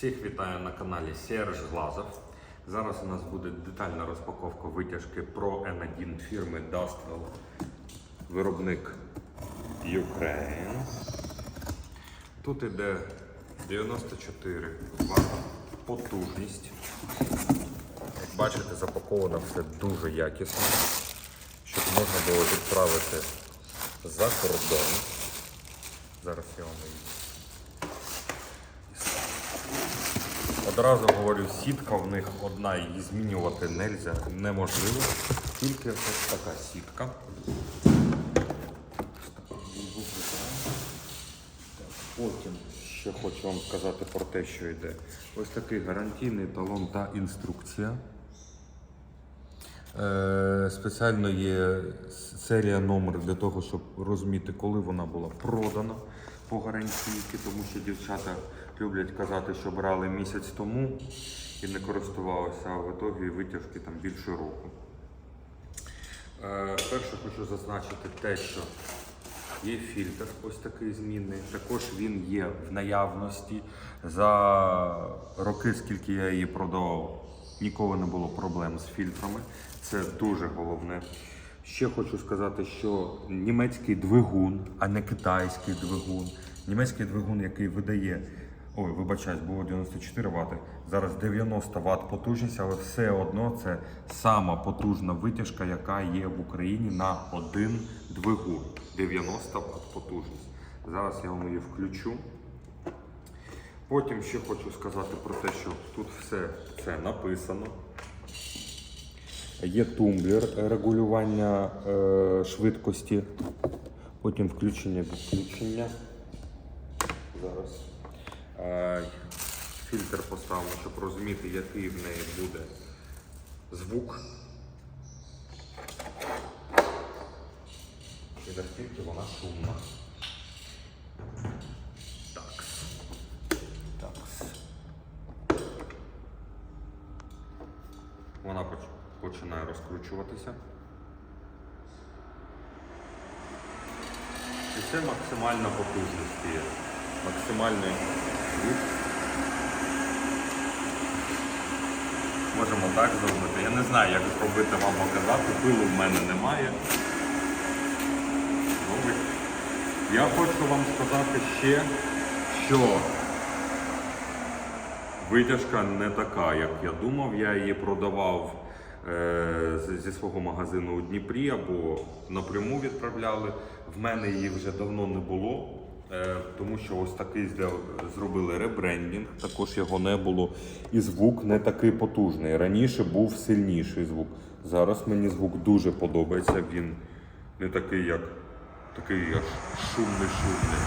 Всіх вітаю на каналі Серж Глазов. Зараз у нас буде детальна розпаковка витяжки Pro N1 фірми Dustwell. Виробник Ukraine. Тут іде 94 Вт потужність. Як бачите, запаковано все дуже якісно, щоб можна було відправити за кордон. Зараз я вам її Одразу говорю, сітка в них одна, її змінювати нельзя, неможливо. Тільки ось така сітка. Потім ще хочу вам сказати про те, що йде. Ось такий гарантійний талон та інструкція. Е, спеціально є серія номер для того, щоб розуміти, коли вона була продана по гарантійки, тому що дівчата люблять казати, що брали місяць тому і не користувалися, а в ітогі витяжки там більше року. Е, перше хочу зазначити те, що є фільтр ось такий змінний. Також він є в наявності. За роки, скільки я її продавав, ніколи не було проблем з фільтрами. Це дуже головне. Ще хочу сказати, що німецький двигун, а не китайський двигун. Німецький двигун, який видає, ой, вибачаюсь, було 94 Вт, зараз 90 Вт потужність, але все одно це сама потужна витяжка, яка є в Україні на один двигун. 90 Вт потужність. Зараз я вам її включу. Потім ще хочу сказати про те, що тут все це написано. Є тумблер регулювання е, швидкості, потім включення відключення. Зараз. Фільтр поставимо, щоб розуміти, який в неї буде звук. І наскільки вона шумна. Вона починає розкручуватися. І це максимальна потужність є. Максимальний. Можемо так зробити. Я не знаю, як зробити вам показати. Пилу в мене немає. Добре. Я хочу вам сказати ще, що Витяжка не така, як я думав. Я її продавав е, зі свого магазину у Дніпрі або напряму відправляли. В мене її вже давно не було, тому що ось такий зробили ребрендінг, також його не було. І звук не такий потужний. Раніше був сильніший звук. Зараз мені звук дуже подобається. Він не такий, як такий аж шумний шумний.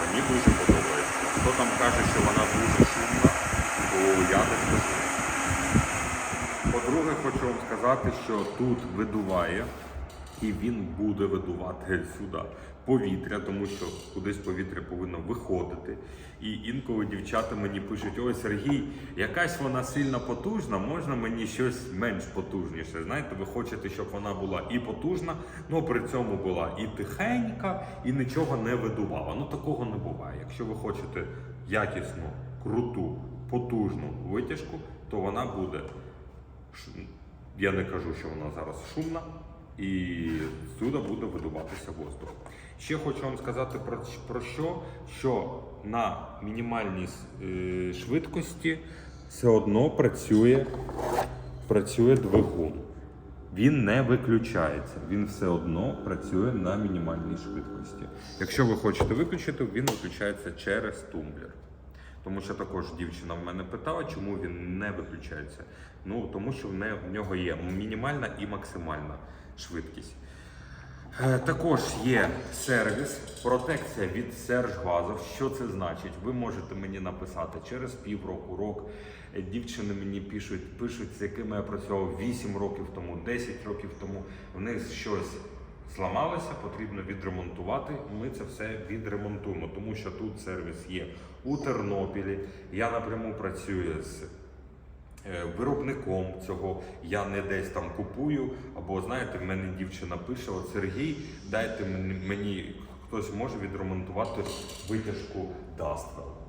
Мені дуже подобається. Хто там каже, що вона дуже шумна, то я не скажу. По-друге, хочу вам сказати, що тут видуває і він буде видувати сюди повітря, тому що кудись повітря повинно виходити. І інколи дівчата мені пишуть: ой, Сергій, якась вона сильно потужна, можна мені щось менш потужніше. Знаєте, ви хочете, щоб вона була і потужна, але при цьому була і тихенька, і нічого не видувала. Ну такого не буває. Якщо ви хочете якісну, круту, потужну витяжку, то вона буде. Я не кажу, що вона зараз шумна, і сюди буде видуватися воздух. Ще хочу вам сказати про, про що, що на мінімальній е, швидкості все одно працює, працює двигун. Він не виключається, він все одно працює на мінімальній швидкості. Якщо ви хочете виключити, він виключається через тумблер. Тому що також дівчина в мене питала, чому він не виключається. Ну тому що в нього є мінімальна і максимальна швидкість. Е, Також є сервіс, протекція від Сержгазов. Що це значить? Ви можете мені написати через півроку, рок. Дівчини мені пишуть, пишуть, з якими я працював 8 років тому, 10 років тому. В них щось зламалося, потрібно відремонтувати. Ми це все відремонтуємо, тому що тут сервіс є у Тернопілі. Я напряму працюю з виробником цього я не десь там купую. Або знаєте, в мене дівчина пише: от Сергій, дайте мені, хтось може відремонтувати витяжку Dustwell.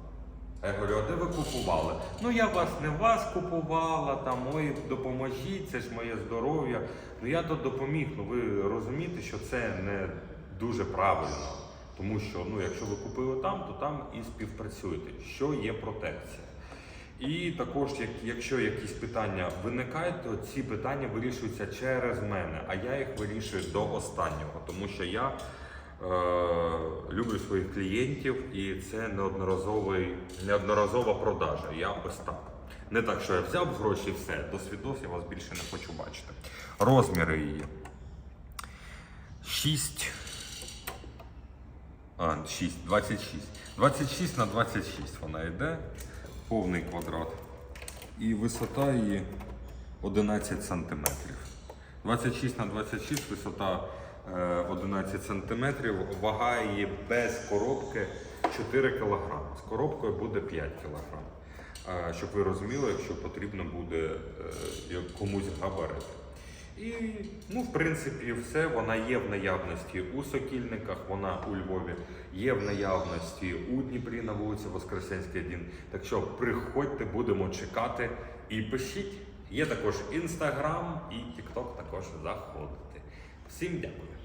А я говорю, а де ви купували? Ну я вас не вас купувала, там ой, допоможіть, це ж моє здоров'я. Ну я то допоміг. Ну ви розумієте, що це не дуже правильно. Тому що ну, якщо ви купили там, то там і співпрацюєте, що є протекція. І також, як, якщо якісь питання виникають, то ці питання вирішуються через мене, а я їх вирішую до останнього, тому що я е, люблю своїх клієнтів і це неодноразовий, неодноразова продажа. Я ось так. Не так, що я взяв гроші і все, до свідос я вас більше не хочу бачити. Розміри її. 6. А, 6, 26. 26 на 26 вона йде. Повний квадрат. І висота її 11 см. 26 на 26 висота е, 11 см, Вага її без коробки 4 кг. З коробкою буде 5 кг. Е, щоб ви розуміли, якщо потрібно буде е, комусь габарит. І, ну, в принципі, все. Вона є в наявності у Сокільниках, вона у Львові, є в наявності у Дніпрі на вулиці Воскресенський 1. Так що приходьте, будемо чекати і пишіть. Є також інстаграм і тікток також заходити. Всім дякую.